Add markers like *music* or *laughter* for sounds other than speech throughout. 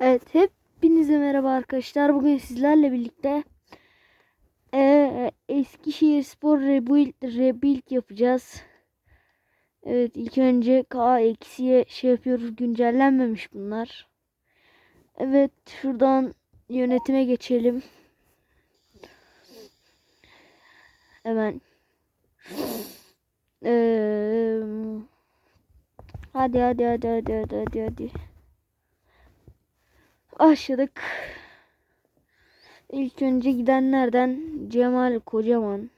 Evet hepinize merhaba arkadaşlar. Bugün sizlerle birlikte eee Eskişehir Spor Rebuild, Rebuild yapacağız. Evet ilk önce K eksiye şey yapıyoruz. Güncellenmemiş bunlar. Evet şuradan yönetime geçelim. Hemen. Eee hadi hadi hadi hadi hadi hadi hadi. Başladık. İlk önce gidenlerden Cemal Kocaman.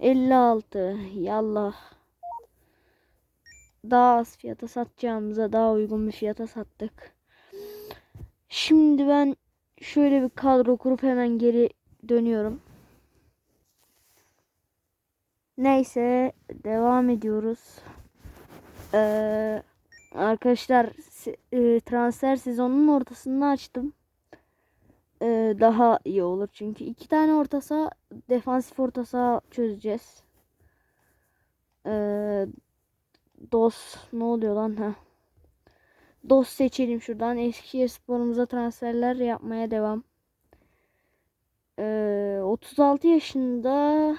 56. Yallah. Daha az fiyata satacağımıza daha uygun bir fiyata sattık. Şimdi ben şöyle bir kadro kurup hemen geri dönüyorum. Neyse devam ediyoruz. Ee, Arkadaşlar e, transfer sezonunun ortasında açtım. E, daha iyi olur çünkü iki tane orta saha defansif orta saha çözeceğiz. E, DOS ne oluyor lan ha? DOS seçelim şuradan. Eskişehir sporumuza transferler yapmaya devam. E, 36 yaşında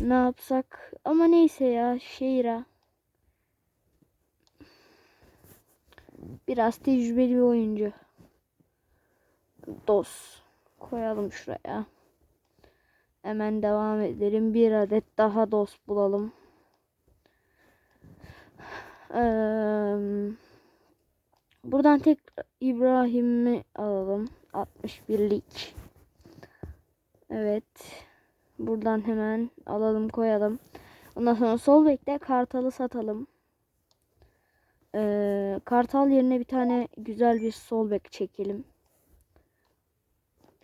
ne yapsak? Ama neyse ya Şeyra. Biraz tecrübeli bir oyuncu. Dos. Koyalım şuraya. Hemen devam edelim. Bir adet daha dos bulalım. Eee, buradan tek İbrahim'i alalım. 61'lik. Evet. Buradan hemen alalım koyalım. Ondan sonra sol bekte Kartal'ı satalım. Ee, Kartal yerine bir tane güzel bir sol bek çekelim.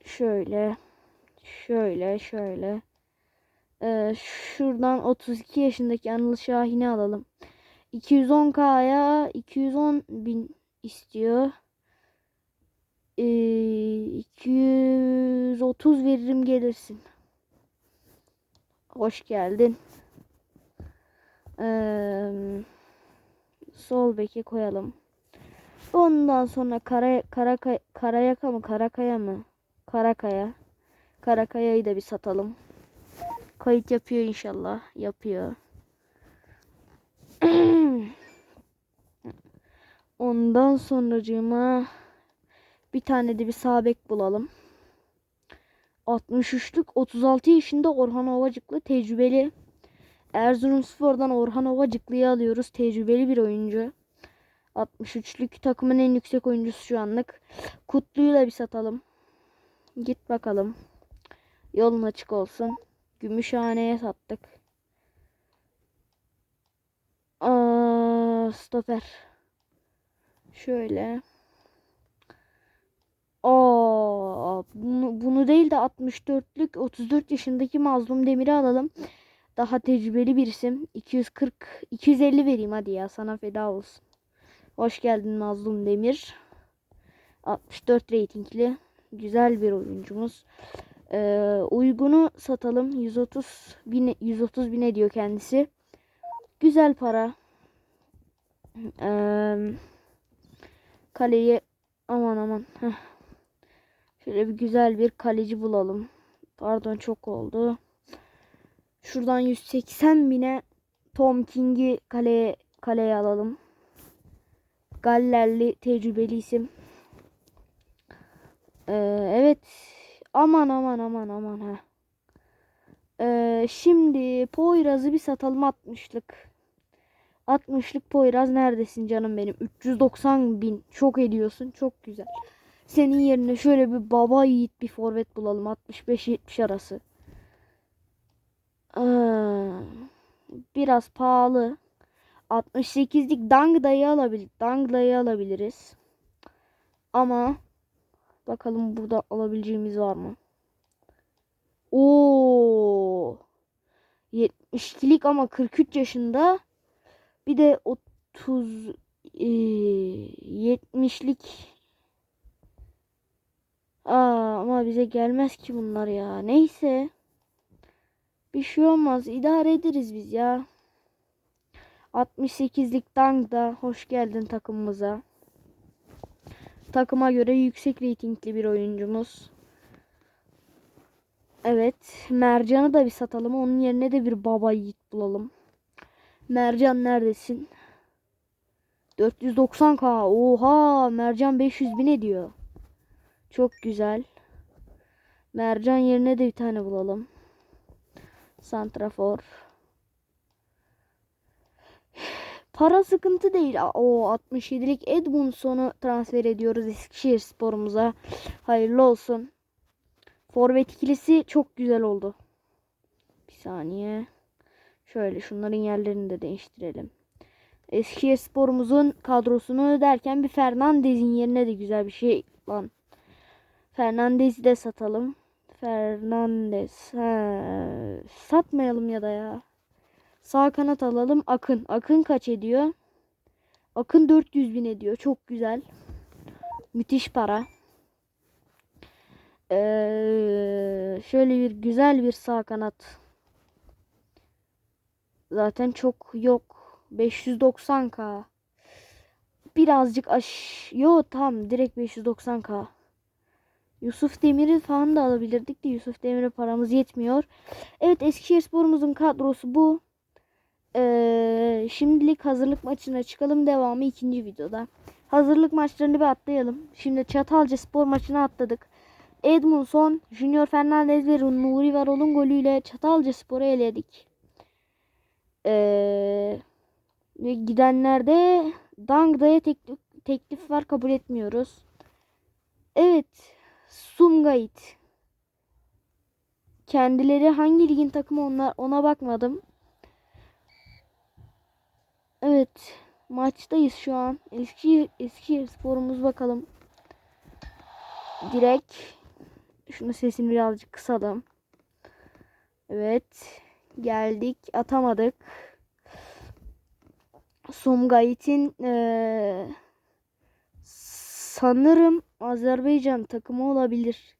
Şöyle. Şöyle şöyle. Ee, şuradan 32 yaşındaki Anıl Şahin'i alalım. 210k'ya 210 bin istiyor. Ee, 230 veririm gelirsin. Hoş geldin. Eee sol beke koyalım. Ondan sonra kara, kara, karayaka mı karakaya mı? Karakaya. Karakaya'yı da bir satalım. Kayıt yapıyor inşallah. Yapıyor. *clears throat* Ondan sonracığıma bir tane de bir sağ bek bulalım. 63'lük 36 yaşında Orhan Ovacıklı tecrübeli. Erzurumspor'dan Orhan Ovacıklı'yı alıyoruz. Tecrübeli bir oyuncu. 63'lük takımın en yüksek oyuncusu şu anlık. Kutlu'yu da bir satalım. Git bakalım. Yolun açık olsun. Gümüşhane'ye sattık. Aa, stoper. Şöyle. Aa, bunu, bunu değil de 64'lük 34 yaşındaki Mazlum Demir'i alalım. Daha tecrübeli bir isim. 240 250 vereyim hadi ya sana feda olsun. Hoş geldin Mazlum Demir. 64 reytingli. Güzel bir oyuncumuz. Ee, uygunu satalım. 130 bin 130 bin ediyor kendisi. Güzel para. Ee, kaleye aman aman. Heh. Şöyle bir güzel bir kaleci bulalım. Pardon çok oldu. Şuradan 180 bine Tom King'i kaleye, kaleye alalım. Gallerli tecrübeli isim. Ee, evet. Aman aman aman aman ha. Ee, şimdi Poyraz'ı bir satalım 60'lık. 60'lık Poyraz neredesin canım benim? 390 bin. Çok ediyorsun. Çok güzel. Senin yerine şöyle bir baba yiğit bir forvet bulalım. 65-70 arası. Aa, biraz pahalı. 68'lik Dangda'yı alabil Dangda'yı alabiliriz. Ama bakalım burada alabileceğimiz var mı? Oo! 72'lik ama 43 yaşında. Bir de 30 e, 70'lik Aa, ama bize gelmez ki bunlar ya. Neyse. Bir şey olmaz. İdare ederiz biz ya. 68'lik Dang da hoş geldin takımımıza. takıma göre yüksek reytingli bir oyuncumuz. Evet. Mercan'ı da bir satalım. Onun yerine de bir baba yiğit bulalım. Mercan neredesin? 490k. Oha. Mercan 500 bin ediyor. Çok güzel. Mercan yerine de bir tane bulalım. Santrafor. Para sıkıntı değil. O 67'lik Edmundson'u transfer ediyoruz Eskişehir sporumuza. Hayırlı olsun. Forvet ikilisi çok güzel oldu. Bir saniye. Şöyle şunların yerlerini de değiştirelim. Eskişehir sporumuzun kadrosunu derken bir Fernandez'in yerine de güzel bir şey lan. Fernandez'i de satalım. Fernandez. He. Satmayalım ya da ya. Sağ kanat alalım. Akın. Akın kaç ediyor? Akın 400 bin ediyor. Çok güzel. Müthiş para. Ee, şöyle bir güzel bir sağ kanat. Zaten çok yok. 590k. Birazcık aş... Yo tam direkt 590k. Yusuf Demir'i falan da alabilirdik de Yusuf Demir'e paramız yetmiyor. Evet Eskişehir sporumuzun kadrosu bu. Ee, şimdilik hazırlık maçına çıkalım. Devamı ikinci videoda. Hazırlık maçlarını bir atlayalım. Şimdi Çatalca spor maçına atladık. Edmundson, Junior Fernandez ve Nuri Varol'un golüyle Çatalca Spor'u eledik. Ee, gidenlerde Dangda'ya teklif, teklif var kabul etmiyoruz. Evet. Sumgait. Kendileri hangi ligin takımı onlar ona bakmadım. Evet. Maçtayız şu an. Eski eski sporumuz bakalım. Direkt şunu sesini birazcık kısalım. Evet. Geldik. Atamadık. Sumgayit'in ee, sanırım Azerbaycan takımı olabilir.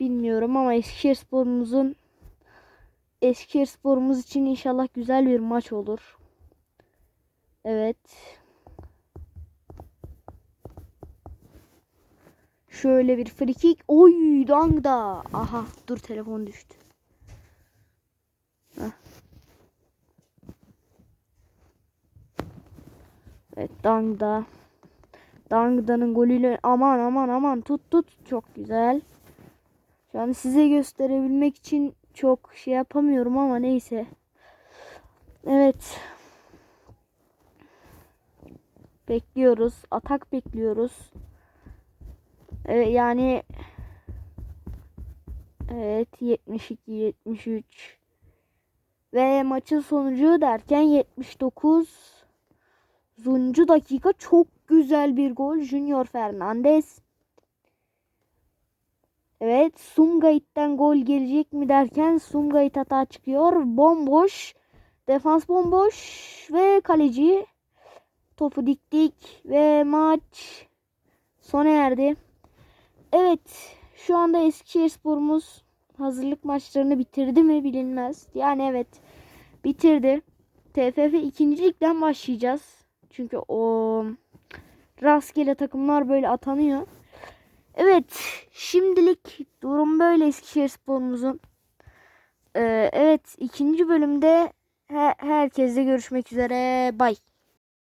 Bilmiyorum ama Eskişehir sporumuzun Eskişehir sporumuz için inşallah güzel bir maç olur. Evet. Şöyle bir free kick. Oy dangda. Aha dur telefon düştü. Heh. Evet dangda. Dangda'nın golüyle aman aman aman tut tut çok güzel. Şu an size gösterebilmek için çok şey yapamıyorum ama neyse. Evet. Bekliyoruz. Atak bekliyoruz. Evet yani Evet 72 73 ve maçın sonucu derken 79 Zuncu dakika çok güzel bir gol Junior Fernandez. Evet Sumgait'ten gol gelecek mi derken Sumgait hata çıkıyor. Bomboş. Defans bomboş ve kaleci topu diktik ve maç sona erdi. Evet şu anda Eskişehir sporumuz hazırlık maçlarını bitirdi mi bilinmez. Yani evet bitirdi. TFF ikincilikten başlayacağız. Çünkü o rastgele takımlar böyle atanıyor. Evet şimdilik durum böyle Eskişehir sporumuzun. Ee, evet ikinci bölümde her herkesle görüşmek üzere. Bye.